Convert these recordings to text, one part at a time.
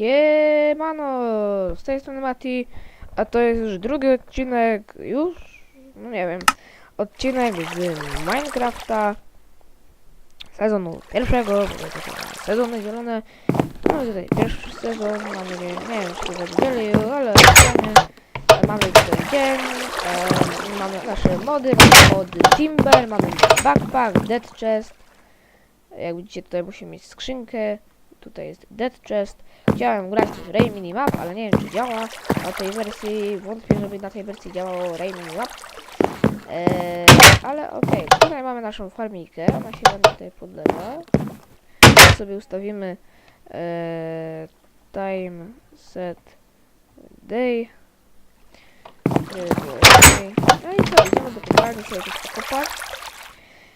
Siemano, z tej strony Mati, a to jest już drugi odcinek, już, no nie wiem, odcinek z Minecrafta sezonu pierwszego, bo to sezony zielone, no tutaj pierwszy sezon, mamy, nie, nie wiem czy to widzieli, ale fajnie, mamy tutaj dzień, e, mamy nasze mody, mamy mody Timber, mamy backpack, dead chest, jak widzicie tutaj musimy mieć skrzynkę, tutaj jest dead chest, Chciałem grać też Ray Minimap, ale nie wiem czy działa. Na tej wersji wątpię, żeby na tej wersji działało Ray Minimap. Eee, ale okej, tutaj mamy naszą farmikę, ona się ładnie tutaj podlewa. Tu sobie ustawimy eee, time set day. No i co, idziemy do kopalni sobie coś pokopać.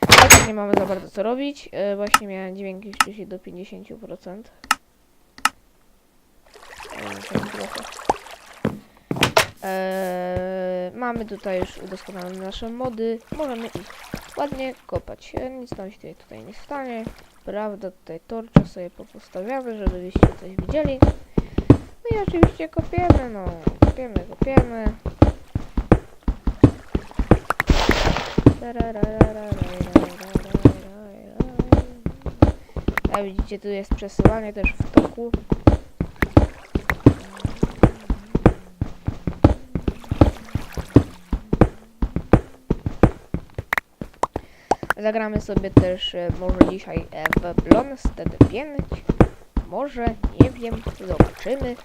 Teraz nie mamy za bardzo co robić. Eee, właśnie miałem dźwięki wcześniej do 50%. Eee, mamy tutaj już udoskonalone nasze mody. Możemy ich ładnie kopać. Nic nam się tutaj, tutaj nie stanie. Prawda, tutaj torcze sobie popostawiamy, żebyście coś widzieli. No i oczywiście kopiemy, no. Kopiemy, kopiemy. Jak widzicie, tu jest przesyłanie też w toku. Zagramy sobie też e, może dzisiaj e, w Blonstead 5. Może, nie wiem, zobaczymy.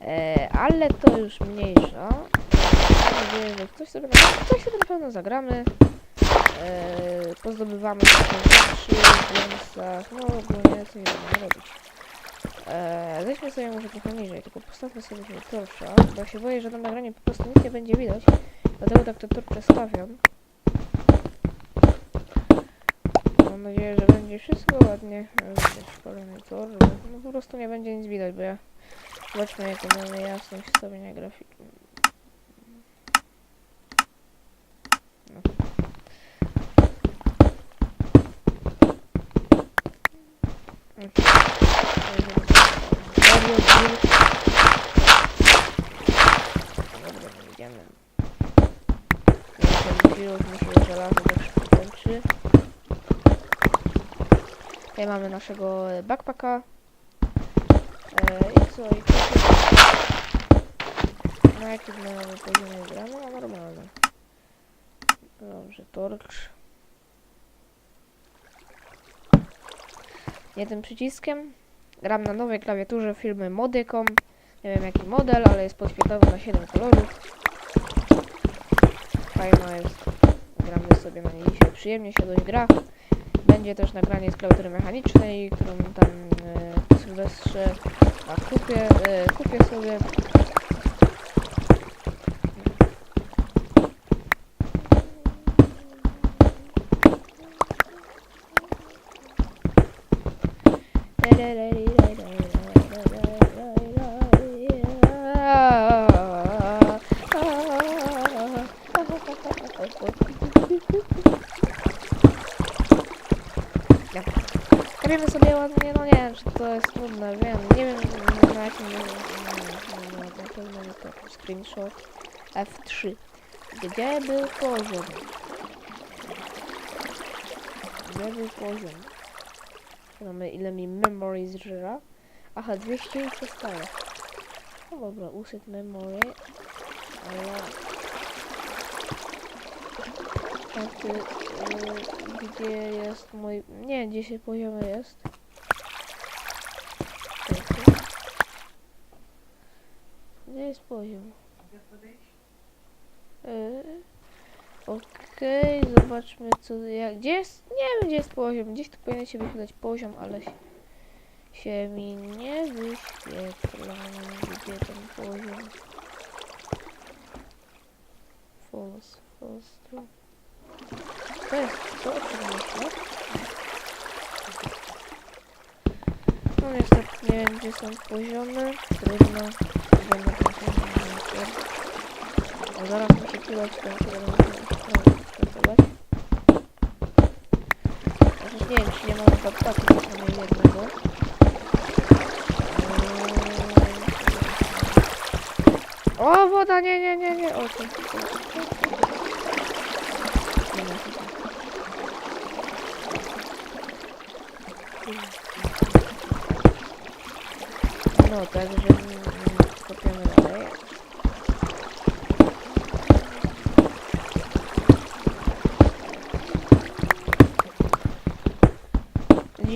E, ale to już mniejsza. Mam nadzieję, że coś sobie, na, coś sobie na pewno zagramy. E, pozdobywamy takie rzeczy w Blonsach. No ogólnie co nie będziemy robić. E, zejdźmy sobie może trochę niżej, tylko postawmy sobie tutaj torsza, bo się boję, że na nagraniu po prostu nic nie będzie widać. Dlatego tak te torcze stawiam. Mam nadzieję, że będzie wszystko ładnie. Widać kolejny tor. No po prostu nie będzie nic widać, bo ja... Zobaczmy jaką mamy jasność ustawienia grafiki. No nie idziemy. Nie wiem, już mi się żelazo tak szybko kończy. Tutaj mamy naszego backpacka. E, I co? Na jakim mamy poziomie gramy? No normalne. Dobrze, torcz. Tym przyciskiem. Gram na nowej klawiaturze firmy Modycom. Nie wiem jaki model, ale jest podświetlony na 7 kolorów. Fajna jest. Gramy sobie na niej dzisiaj. Przyjemnie się dość gra. Będzie też nagranie z klawiatury mechanicznej, którą tam e, po Sylwestrze a kupię, e, kupię sobie. Jakim, nie wiem, na pewno jest to screenshot F3. Gdzie był poziom? Gdzie był poziom? Mamy ile mi memory zżera? Aha, 200 i przestaje. No dobra, usyt memory. A ty, y, gdzie jest mój... Nie, gdzie się poziomy jest? Czekaj. Gdzie jest poziom? Y, Okej, zobaczmy co... Jak, gdzie jest? Nie wiem gdzie jest poziom. Gdzieś tu powinien się wyświetlać poziom, ale się, się mi nie wyświetla. Gdzie ten poziom? False, false, true. To jest to, o czym myślę. No niestety nie wiem gdzie są poziomy. Trudno. Będę А зараз ще пілочка, коли нам продавати. Осуждение, я могу подпакивать, но я не могу. О, вот они, не, не, не, очень. Ну, также...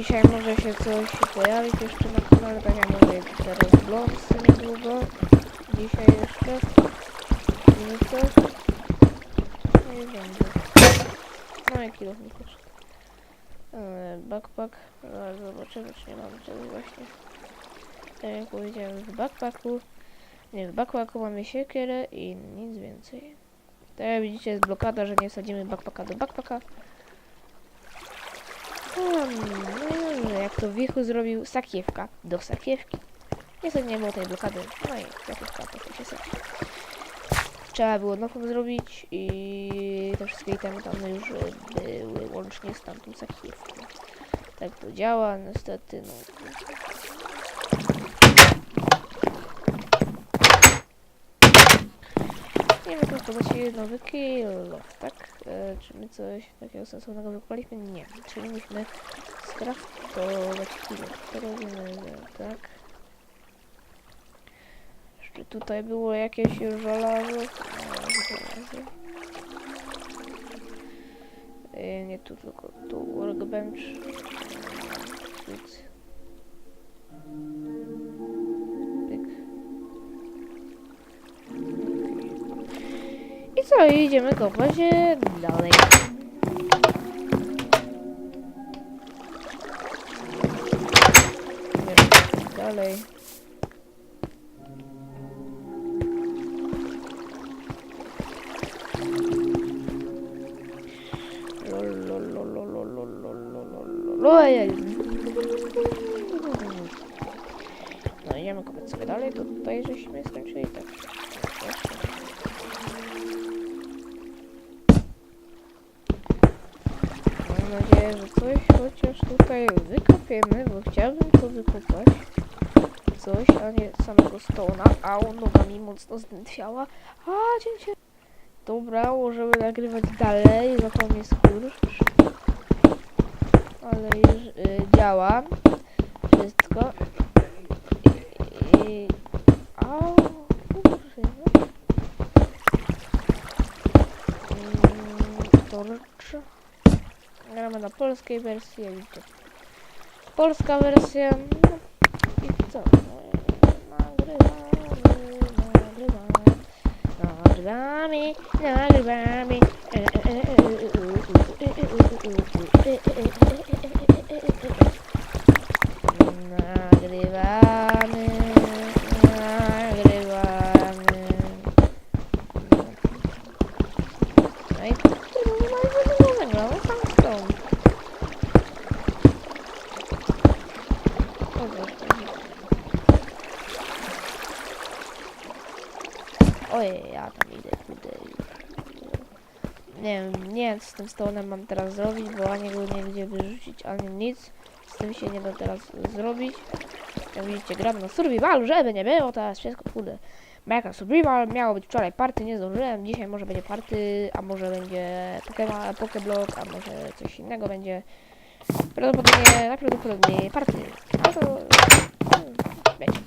Dzisiaj może się coś pojawić jeszcze na kanale, tak jak mówię, teraz vlogsy niedługo. Dzisiaj jeszcze. Minutę. No i będzie. No i poszedł. Eee, Backpack. Zaraz zobaczymy, czy nie mamy czegoś właśnie. Tak jak powiedziałem, w backpacku. Nie, w backpacku mamy siekierę i nic więcej. Tak jak widzicie jest blokada, że nie wsadzimy backpacka do backpacka. Hmm, no jak to Wichu zrobił sakiewka do sakiewki. Niestety nie było tej blokady. No i sakiewka poszła się sakiewka. Trzeba było nową zrobić i te wszystkie itemy tam już e, były łącznie z tamtą sakiewką. Tak to działa, niestety no. Nie wiem, to właściwie nowy kill tak? E, czy my coś takiego sensownego wykopaliśmy? Nie. Czyli musimy skraftować To robimy, że tak. Jeszcze tutaj było jakieś żelazo. O, żelazo. E, nie tu, tylko tu workbench. Pyk. I co, idziemy kopać e, dalej. Lol. Ojej. No idziemy kopać sobie dalej, tutaj żeśmy skończyli tak. Mam nadzieję, że coś chociaż tutaj wykopiemy, bo chciałbym to wykopać. Coś, a nie samego stona. A on nogami mocno zdętwiała. A, cięcie. Dobra, możemy nagrywać dalej, za to mnie skurcz. Ale już y, działa. Wszystko. I... au, kurczę. Mm, Torcz. Gramy na polskiej wersji. Polska wersja. No, co? No, Nalugami, nalugami, nalugami, nalugami. Đấy, tôi muốn mấy cái nó mình nó tăng cường. Ôi, Ojej, ja tam idę, kurde. Nie wiem, nie wiem co z tym stołem mam teraz zrobić, bo ani go nie gdzie wyrzucić, ani nic. Z tym się nie da teraz zrobić. Jak widzicie, gram na survivalu, żeby nie było, teraz wszystko kurde. Mega survival, miało być wczoraj party, nie zdążyłem, dzisiaj może będzie party, a może będzie Pokeblock, a może coś innego będzie. Prawdopodobnie, najprawdopodobniej party. A to... hmm, Wiecie.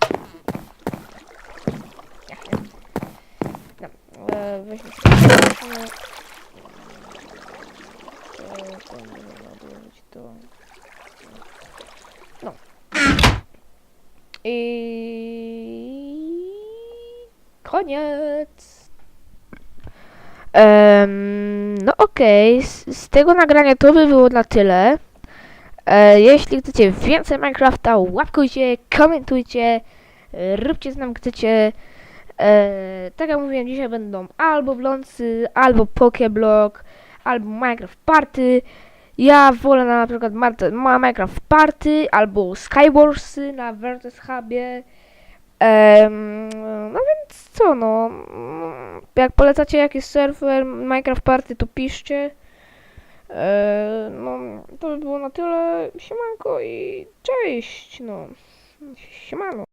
Jak nie? No, e, weźmy sobie... To to. No. I koniec. Em, no okej, z, z tego nagrania to by było na tyle. E, jeśli chcecie więcej Minecrafta, łapkujcie, komentujcie, róbcie z nami chcecie. E, tak jak mówiłem, dzisiaj będą albo Blący, albo Pokeblock, albo Minecraft Party. Ja wolę na przykład Minecraft Party albo Skywarsy na Vertus Hubie. Em, no więc co no, jak polecacie jakiś serwer Minecraft Party to piszcie. E, no to by było na tyle. Siemanko i cześć no. Siemano.